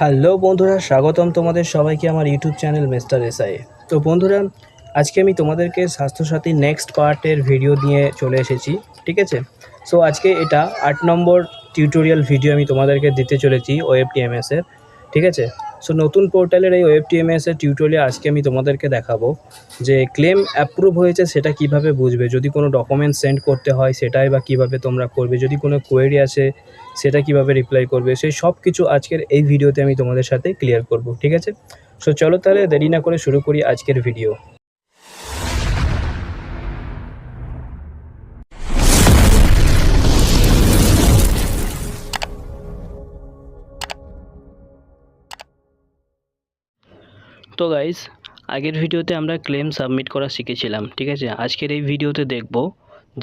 Hello বন্ধুরা, স্বাগতম তোমাদের সবাইকে আমার ইউটিউব চ্যানেল মিস্টার এসআই। তো বন্ধুরা, আজকে আমি তোমাদেরকে স্বাস্থ্যসাথী নেক্সট পার্টের ভিডিও নিয়ে চলে এসেছি, ঠিক আছে? সো আজকে এটা আট নম্বর টিউটোরিয়াল ভিডিও আমি তোমাদেরকে দিতে চলেছি ওয়েব টিএমএসের ঠিক আছে? সো নতুন পোর্টালের এই ওয়েব টিএমএসের টিউটোরিয়াল আজকে আমি তোমাদেরকে দেখাবো যে ক্লেম অ্যাপ্রুভ হয়েছে সেটা কীভাবে বুঝবে। যদি কোনো ডকুমেন্ট সেন্ড করতে হয় সেটাই বা কীভাবে তোমরা করবে। যদি কোনো কোয়েরি আছে সেটা কীভাবে রিপ্লাই করবে। সেই সব কিছু আজকের এই ভিডিওতে আমি তোমাদের সাথে ক্লিয়ার করব। ঠিক আছে? সো চলো তাহলে দেরি না করে শুরু করি আজকের ভিডিও তো গাইস আগের ভিডিওতে আমরা ক্লেম সাবমিট করা শিখেছিলাম, ঠিক আছে? আজকের এই ভিডিওতে দেখব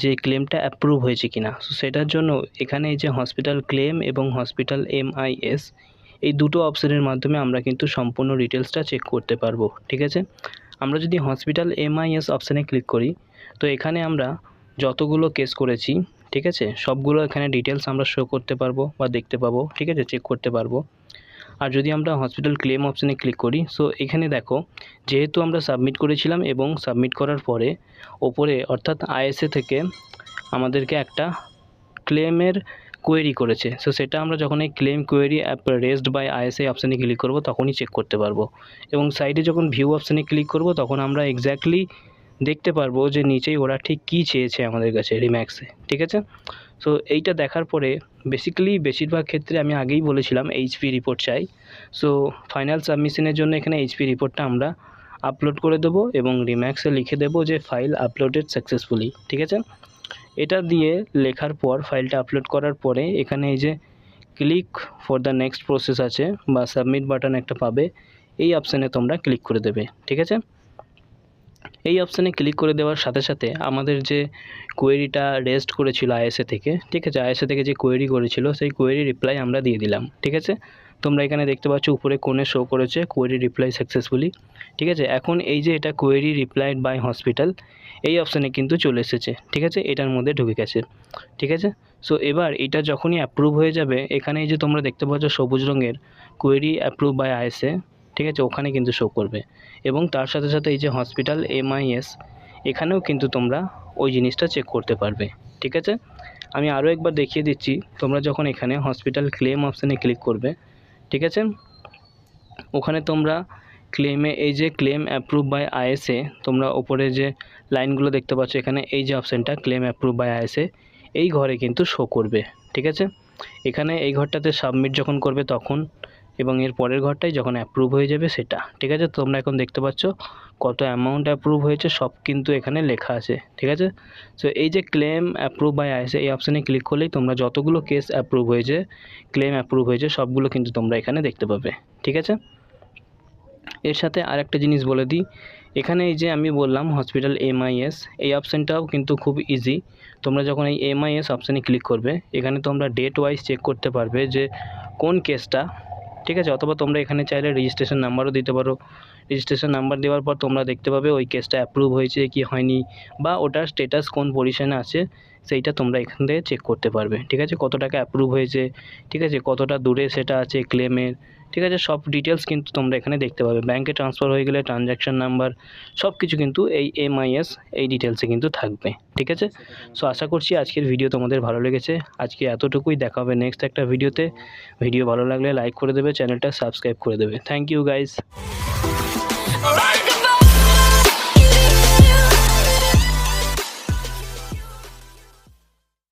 যে ক্লেমটা অ্যাপ্রুভ হয়েছে কিনা। সো সেটার জন্য এখানে এই যে হসপিটাল ক্লেম এবং হসপিটাল এমআইএস এই দুটো অপশনের মাধ্যমে আমরা কিন্তু সম্পূর্ণ ডিটেলসটা চেক করতে পারব, ঠিক আছে? আমরা যদি হসপিটাল এমআইএস অপশানে ক্লিক করি, তো এখানে আমরা যতগুলো কেস করেছি, ঠিক আছে? সবগুলো এখানে ডিটেলস আমরা শো করতে পারব বা দেখতে পাবো, ঠিক আছে? চেক করতে পারব। আর যদি আমরা হসপিটাল ক্লেম অপশানে ক্লিক করি সো এখানে দেখো, যেহেতু আমরা সাবমিট করেছিলাম এবং সাবমিট করার পরে ওপরে অর্থাৎ আইএসএ থেকে আমাদেরকে একটা ক্লেমের কোয়েরি করেছে। সো সেটা আমরা যখন এই claim query app rest by ISA অপশানে ক্লিক করব, তখনই চেক করতে পারব। এবং সাইডে যখন ভিউ অপশানে ক্লিক করব, তখন আমরা এক্স্যাক্টলি দেখতে পারব যে নিচেই ওরা ঠিক কী চেয়েছে আমাদের কাছে রিম্যাক্সে ঠিক আছে? সো এইটা দেখার পরে বেসিক্যালি বেশিরভাগ ক্ষেত্রে আমি আগেই বলেছিলাম এইচপি রিপোর্ট চাই। সো ফাইনাল সাবমিশনের জন্য এখানে এইচপি রিপোর্টটা আমরা আপলোড করে দেবো এবং রিম্যাক্সে লিখে দেবো যে ফাইল আপলোডেড সাকসেসফুলি ঠিক আছে? এটা দিয়ে লেখার পর ফাইলটা আপলোড করার পরে এখানে এই যে click for the next process আছে বা সাবমিট বাটন একটা পাবে, এই অপশানে তোমরা ক্লিক করে দেবে, ঠিক আছে? এই অপশানে ক্লিক করে দেওয়ার সাথে সাথে আমাদের যে কোয়েরিটা রেস্ট করেছিল আইএসএ থেকে, ঠিক আছে? আইএসএ থেকে যে কোয়েরি করেছিল, সেই কোয়েরি রিপ্লাই আমরা দিয়ে দিলাম, ঠিক আছে? তোমরা এখানে দেখতে পাচ্ছ উপরে কোণে শো করেছে কোয়েরি রিপ্লাই সাকসেসফুলি ঠিক আছে? এখন এই যে এটা কোয়েরি রিপ্লাইড বাই হসপিটাল এই অপশানে কিন্তু চলে এসেছে, ঠিক আছে? এটার মধ্যে ঢুকে গেছে, ঠিক আছে? সো এবার এটা যখনই অ্যাপ্রুভ হয়ে যাবে, এখানে এই যে তোমরা দেখতে পাচ্ছ সবুজ রঙের কোয়েরি অ্যাপ্রুভ বাই আইএসএ ঠিক আছে, ওখানে কিন্তু শো করবে। এবং তার সাথে সাথে এই যে হসপিটাল এমআইএস এখানেও কিন্তু তোমরা ওই জিনিসটা চেক করতে পারবে। ঠিক আছে? আমি আরও একবার দেখিয়ে দিচ্ছি, তোমরা যখন এখানে হসপিটাল ক্লেম অপশানে ক্লিক করবে, ঠিক আছে? ওখানে তোমরা ক্লেমে এই যে ক্লেম অ্যাপ্রুভ বাই আইএসএ তোমরা ওপরে যে লাইনগুলো দেখতে পাচ্ছ, এখানে এই যে অপশানটা ক্লেম অ্যাপ্রুভ বাই আইএসএ এই ঘরে কিন্তু শো করবে। ঠিক আছে? এখানে এই ঘরটাতে সাবমিট যখন করবে, তখন এবং এর পরের ঘরটাই যখন অ্যাপ্রুভ হয়ে যাবে সেটা। ঠিক আছে? তোমরা এখন দেখতে পাচ্ছ কত অ্যামাউন্ট অ্যাপ্রুভ হয়েছে, সব কিন্তু এখানে লেখা আছে। ঠিক আছে? সো এই যে ক্লেম অ্যাপ্রুভ বাই আইসে এই অপশানে ক্লিক করলেই তোমরা যতগুলো কেস অ্যাপ্রুভ হয়েছে ক্লেম অ্যাপ্রুভ হয়েছে, সবগুলো কিন্তু তোমরা এখানে দেখতে পাবে। ঠিক আছে? এর সাথে আরেকটা জিনিস বলে দিই। এখানে এই যে আমি বললাম হসপিটাল এমআইএস এই অপশানটাও কিন্তু খুব ইজি তোমরা যখন এই এমআইএস অপশানে ক্লিক করবে, এখানে তোমরা ডেট ওয়াইজ চেক করতে পারবে যে কোন কেসটা ঠিক আছে? অথবা তোমরা এখানে চাইলে রেজিস্ট্রেশন নাম্বারও দিতে পারো। রেজিস্ট্রেশন নাম্বার দেওয়ার পর তোমরা দেখতে পাবে ওই কেসটা অ্যাপ্রুভ হয়েছে কি হয়নি বা ওটার স্টেটাস কোন পজিশনে আছে সেইটা তোমরা এখান থেকে চেক করতে পারবে। ঠিক আছে? কত টাকা অ্যাপ্রুভ হয়েছে? ঠিক আছে? কতটা দূরে সেটা আছে ক্লেমের ঠিক আছে? সব ডিটেলস কিন্তু তোমরা এখানে দেখতে পাবে। ব্যাংকে ট্রান্সফার হয়ে গেলে ট্রানজ্যাকশন নাম্বার সব কিছু কিন্তু এই এমআইএস এই ডিটেলসে কিন্তু থাকবে। ঠিক আছে? সো আশা করছি আজকের ভিডিও তোমাদের ভালো লেগেছে। আজকে এতটুকুই দেখা হবে নেক্সট একটা ভিডিওতে ভিডিও ভালো লাগলে লাইক করে দেবে চ্যানেলটা সাবস্ক্রাইব করে দেবে। Thank you guys.